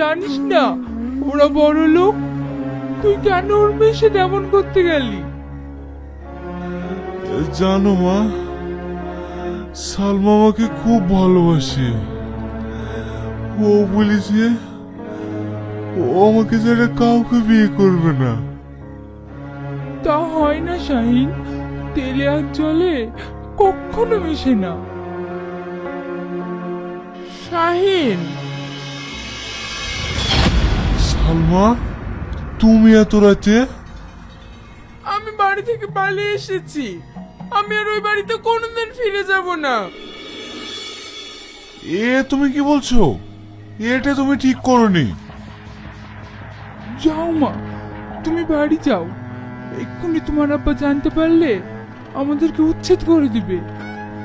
জানিস না ওরা বড় লোক। তুই কেন ওর মেয়ের তেমন করতে গেলি? জানো মা সালমা আমাকে খুব ভালোবাসে। ও বলেছে ও আমাকে ছাড়া কাউকে বিয়ে করবে না। তা হয় না শাহিন। তেলে আর জলে কখনো মেশে না। শাহিন! সালমা তুমি এত রাতে? আমি বাড়ি থেকে পালিয়ে এসেছি। আমি আর ওই বাড়িতে কোনোদিন ফিরে যাব না। এ তুমি কি বলছো? এটা তুমি ঠিক করনি। যাও মা তুমি বাড়ি যাও। এক্ষুনি তোমার আব্বা জানতে পারলে আমাদেরকে উচ্ছেদ করে দিবে।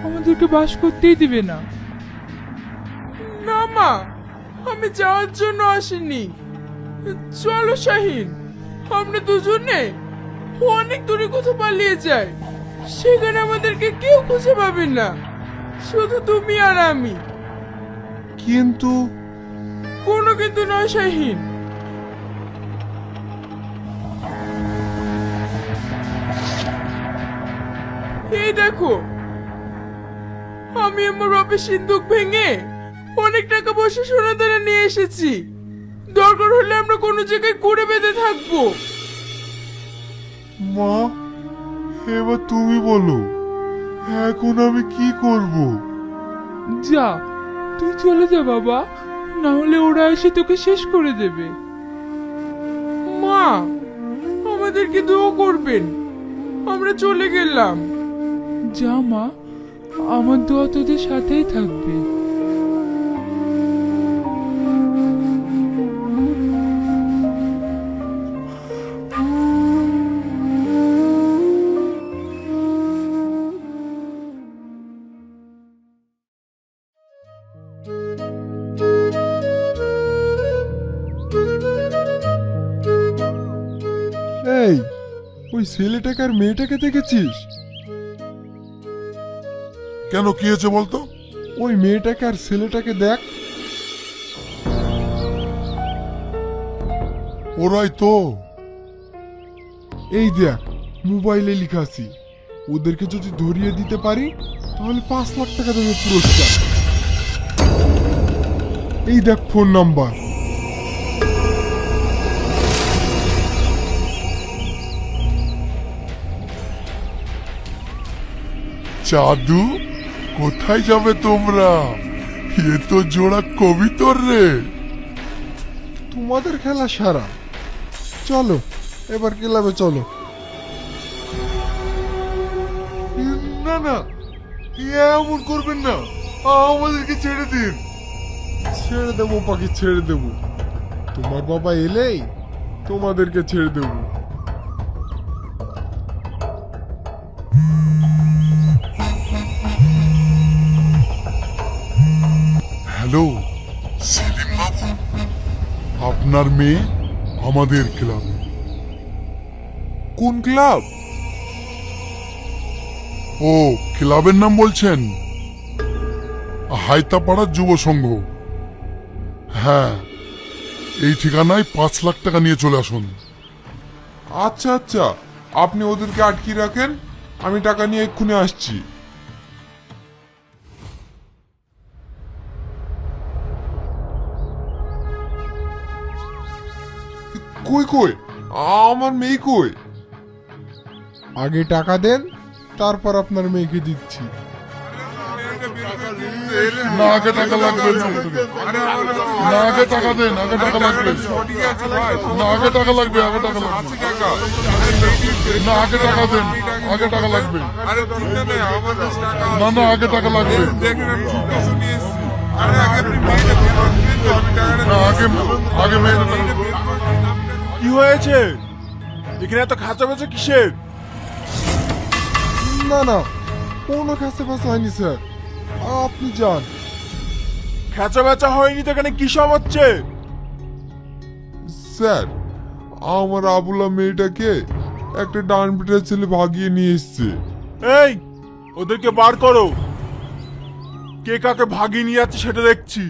আমাদেরকে বাস করতেই দিবে না। না মা আমি যাওয়ার জন্য আসিনি। চলো শাহিন আমরা দুজনে অনেক দূরে কোথাও পালিয়ে যাই। সেখানে আমাদেরকে কেউ খুঁজে পাবে না শুধু তুমি আর আমি। কিন্তু কোনো কিন্তু নয় শাহিন। এই দেখো আমি আমার বাপের সিন্ধুক ভেঙে অনেক টাকা পয়সা সোনা দানা নিয়ে এসেছি। দরকার হলে আমরা কোনো জায়গায় করে বেঁধে থাকব। মা এবার তুমি বলো এখন আমি কি করব? যা তুই চলে যা বাবা না হলে ওরা এসে তোকে শেষ করে দেবে। মা আমাদেরকে দোয়া করবেন আমরা চলে গেলাম। যা মা আমার দোয়া তোদের সাথেই থাকবে। এই ওই ছেলেটাকে আর মেয়েটাকে দেখেছিস? কেন কি হয়েছে বলতো? ওই মেয়েটাকে আর ছেলেটাকে দেখ। ওরাই তো। এই দেখ মোবাইলে লেখা আছে। ওদেরকে যদি ধরিয়ে দিতে পারি তাহলে পাঁচ লাখ টাকা দেবে পুরস্কার। এই দেখ ফোন নাম্বার। চাদু কোথায় যাবে তোমরা? এ তো জোড়া কবিতর রে। তোমাদের খেলা সারা। চলো, এবার ক্লাবে চলো। না না এমন করবেন না। আমাদেরকে ছেড়ে দিন। ছেড়ে দেবো, পাখি, ছেড়ে দেবো। তোমার বাবা এলেই তোমাদেরকে ছেড়ে দেবো। হ্যালো সেলিম বাবু। আপনার মেয়ে আমাদের ক্লাবে। কোন ক্লাব? ও, ক্লাবের নাম বলছেন? হায়তাপাড়ার যুব সংঘ। হ্যাঁ এই ঠিকানায় পাঁচ লাখ টাকা নিয়ে চলে আসুন। আচ্ছা আচ্ছা আপনি ওদেরকে আটকে রাখেন, আমি টাকা নিয়ে এক্ষুনি আসছি। কই কই? আমার মেয়ে কই? আগে টাকা দেন তারপর আপনার মেয়েকে দিচ্ছি। না আগে টাকা লাগবে না। আগে টাকা দেন আগে টাকা লাগবে। না আগে টাকা লাগবে আগে টাকা লাগবে। না আগে টাকা দেন আগে টাকা লাগবে। না না আগে টাকা লাগবে। আগে কি হয়েছে? এখানে এত খাঁচা বেচা কিসের? না না কোনো ফাঁসা হয়নি স্যার। আপনি যান। খাঁচা বেচা হয়নি তো এখানে কি সব হচ্ছে? স্যার আমার আবুলা মেয়েটাকে একটা ডান পিটার ছেলে ভাগিয়ে নিয়ে এসছে। এই ওদেরকে বার করো। কে কাকে ভাগিয়ে নিয়ে যাচ্ছে সেটা দেখছি।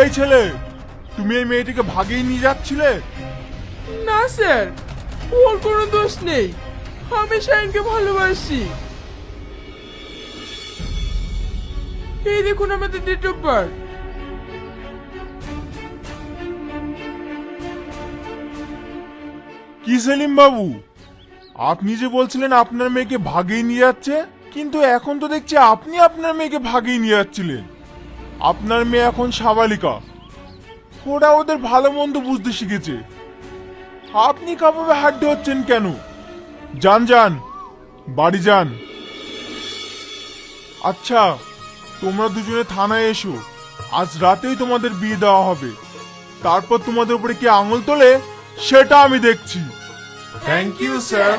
এই ছেলে তুমি এই মেয়েটিকে ভাগিয়ে নিয়ে যাচ্ছিলে? না স্যার ওর কোনো দোষ নেই। আমি শাইনকে ভালোবাসি। এই দেখুন আমাদের ডেট অফ বার্থ কি সেলিম বাবু? আপনি যে বলছিলেন আপনার মেয়েকে ভাগিয়ে নিয়ে যাচ্ছে কিন্তু এখন তো দেখছি আপনি আপনার মেয়েকে ভাগিয়ে নিয়ে যাচ্ছিলেন। আপনার মেয়ে এখন সাবালিকা। ওরা ওদের ভালো মন্দ বুঝতে শিখেছে। আপনি কাভাবে হাড্ডে হচ্ছেন কেন? যান যান। বাড়ি যান। আচ্ছা তোমরা দুজনে থানায় এসো। আজ রাতেই তোমাদের বিয়ে দেওয়া হবে। তারপর তোমাদের উপরে কি আঙুল তোলে? সেটা আমি দেখছি। Thank you sir